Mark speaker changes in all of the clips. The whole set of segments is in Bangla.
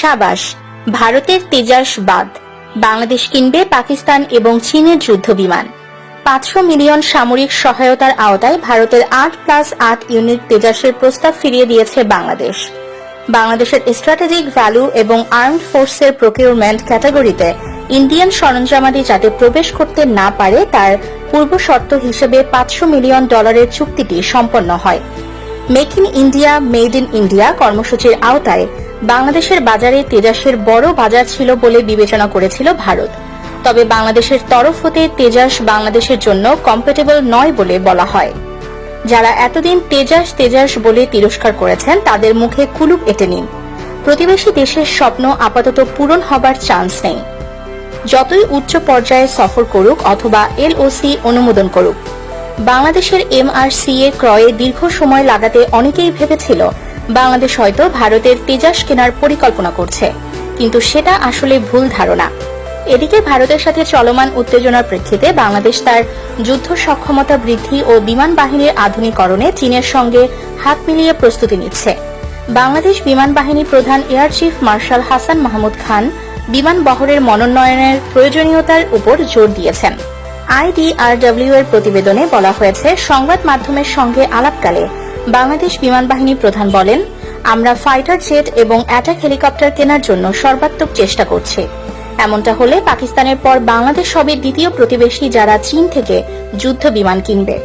Speaker 1: সাবাস, ভারতের তেজাস বাদ বাংলাদেশ কিনবে পাকিস্তান এবং চীনের যুদ্ধ বিমান পাঁচশো মিলিয়ন সামরিক সহায়তার আওতায় ভারতের আট প্লাস আট ইউনিট তেজাসের প্রস্তাব ফিরিয়ে দিয়েছে বাংলাদেশ। বাংলাদেশের স্ট্র্যাটেজিক ভ্যালু এবং আর্মড ফোর্সের প্রকিউরমেন্ট ক্যাটাগরিতে ইন্ডিয়ান সরঞ্জামাদি যাতে প্রবেশ করতে না পারে, তার পূর্ব শর্ত হিসেবে পাঁচশো মিলিয়ন ডলারের চুক্তিটি সম্পন্ন হয়। Make in India, made in India কর্মসূচির আওতায় বাংলাদেশের বাজারে তেজাসের বড় বাজার ছিল বলে বিবেচনা করেছিল ভারত। তবে বাংলাদেশের তরফ হতে তেজাস বাংলাদেশের জন্য কম্পেটেবল নয় বলে বলা হয়। যারা এতদিন তেজাস তেজাস বলে তিরস্কার করেছেন, তাদের মুখে কুলুপ এঁটে নিন। প্রতিবেশী দেশের স্বপ্ন আপাতত পূরণ হবার চান্স নেই। যতই উচ্চ পর্যায়ে সফর করুক অথবা এলওসি অনুমোদন করুক, বাংলাদেশের এমআরসিএ ক্রয়ে দীর্ঘ সময় লাগাতে অনেকেই ভেবেছিল বাংলাদেশ হয়তো ভারতের তেজাস কেনার পরিকল্পনা করছে, কিন্তু সেটা আসলে ভুল ধারণা। এদিকে ভারতের সাথে চলমান উত্তেজনার প্রেক্ষিতে বাংলাদেশ তার যুদ্ধ সক্ষমতা বৃদ্ধি ও বিমান বাহিনীর আধুনিকরণে চীনের সঙ্গে হাত মিলিয়ে প্রস্তুতি নিচ্ছে। বাংলাদেশ বিমান বাহিনী প্রধান air chief marshal Hasan Mahmud Khan বিমান বহরের মনোনয়নের প্রয়োজনীয়তার উপর জোর দিয়েছেন। আইডিআরডব্লিউ এর প্রতিবেদনে বলা হয়েছে, সংবাদ মাধ্যমের সঙ্গে আলাপকালে বাংলাদেশ বিমান বাহিনী প্রধান বলেন, আমরা ফাইটার জেট এবং অ্যাটাক হেলিকপ্টার কেনার জন্য সর্বাত্মক চেষ্টা করছি। এমনটা হলে পাকিস্তানের পর বাংলাদেশ হবে দ্বিতীয় প্রতিবেশী যারা চীন থেকে যুদ্ধ বিমান কিনবে।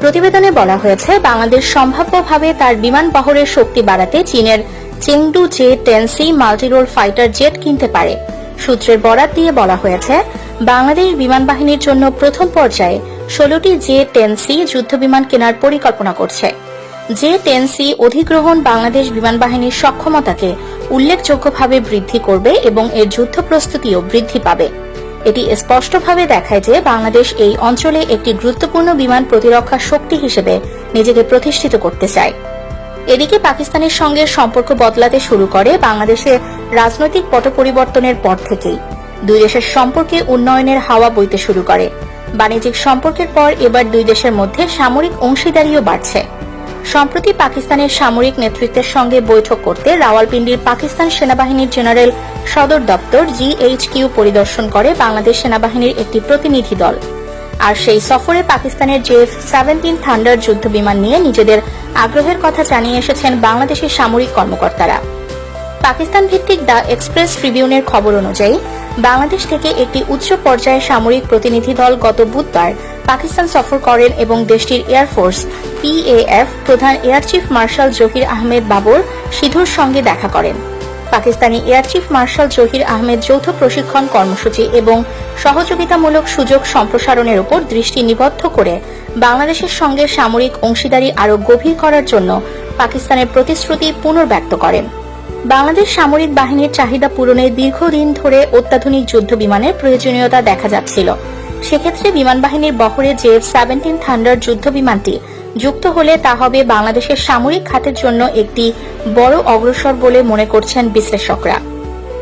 Speaker 1: প্রতিবেদনে বলা হয়েছে, বাংলাদেশ সম্ভাব্যভাবে তার বিমান বহরের শক্তি বাড়াতে চীনের Chengdu J ten C multirole fighter jet কিনতে পারে। সূত্রের বরাত দিয়ে বলা হয়েছে, বাংলাদেশ বিমান বাহিনীর জন্য প্রথম পর্যায়ে ষোলোটি জে টেনসি যুদ্ধ বিমান কেনার পরিকল্পনা করছে। জে টেনসি অধিগ্রহণ বাংলাদেশ বিমান বাহিনীর সক্ষমতাকে উল্লেখযোগ্যভাবে বৃদ্ধি করবে এবং এর যুদ্ধ প্রস্তুতিও বৃদ্ধি পাবে। এটি স্পষ্টভাবে দেখায় যে বাংলাদেশ এই অঞ্চলে একটি গুরুত্বপূর্ণ বিমান প্রতিরক্ষা শক্তি হিসেবে নিজেকে প্রতিষ্ঠিত করতে চায়। এদিকে পাকিস্তানের সঙ্গে সম্পর্ক বদলাতে শুরু করে বাংলাদেশে রাজনৈতিক পট পরিবর্তনের পর থেকেই। দুই দেশের সম্পর্কে উন্নয়নের হাওয়া বইতে শুরু করে। বাণিজ্যিক সম্পর্কের পর এবার দুই দেশের মধ্যে সামরিক অংশীদারিও বাড়ছে। সম্প্রতি পাকিস্তানের সামরিক নেতৃত্বের সঙ্গে বৈঠক করতে রাওয়ালপিন্ডির পাকিস্তান সেনাবাহিনীর জেনারেল সদর দপ্তর জিএইচকিউ পরিদর্শন করে বাংলাদেশ সেনাবাহিনীর একটি প্রতিনিধি দল। আর সেই সফরে পাকিস্তানের জেএফ সেভেন্টিন থান্ডার যুদ্ধ বিমান নিয়ে নিজেদের আগ্রহের কথা জানিয়ে এসেছেন বাংলাদেশের সামরিক কর্মকর্তারা। পাকিস্তান ভিত্তিক দ্য এক্সপ্রেস ট্রিবিউনের খবর অনুযায়ী বাংলাদেশ থেকে একটি উচ্চ পর্যায়ের সামরিক প্রতিনিধি দল গত বুধবার পাকিস্তান সফর করেন এবং দেশটির এয়ারফোর্স পিএএফ প্রধান air chief marshal Zahir Ahmed Babar সিধুর সঙ্গে দেখা করেন। Pakistani air chief marshal Zahir Ahmed যৌথ প্রশিক্ষণ কর্মসূচি এবং সহযোগিতামূলক সুযোগ সম্প্রসারণের উপর দৃষ্টি নিবদ্ধ করে বাংলাদেশের সঙ্গে সামরিক অংশীদারি আরও গভীর করার জন্য পাকিস্তানের প্রতিশ্রুতি পুনর্ব্যক্ত করেন। বাংলাদেশ সামরিক বাহিনীর চাহিদা পূরণে দীর্ঘদিন ধরে অত্যাধুনিক যুদ্ধ বিমানের প্রয়োজনীয়তা দেখা যাচ্ছিল। সেক্ষেত্রে বিমান বাহিনীর বহরে যে সেভেন্টিন থান্ডার যুদ্ধ বিমানটি যুক্ত হলে তা হবে বাংলাদেশের সামরিক খাতের জন্য একটি বড় অগ্রসর বলে মনে করছেন বিশ্লেষকরা।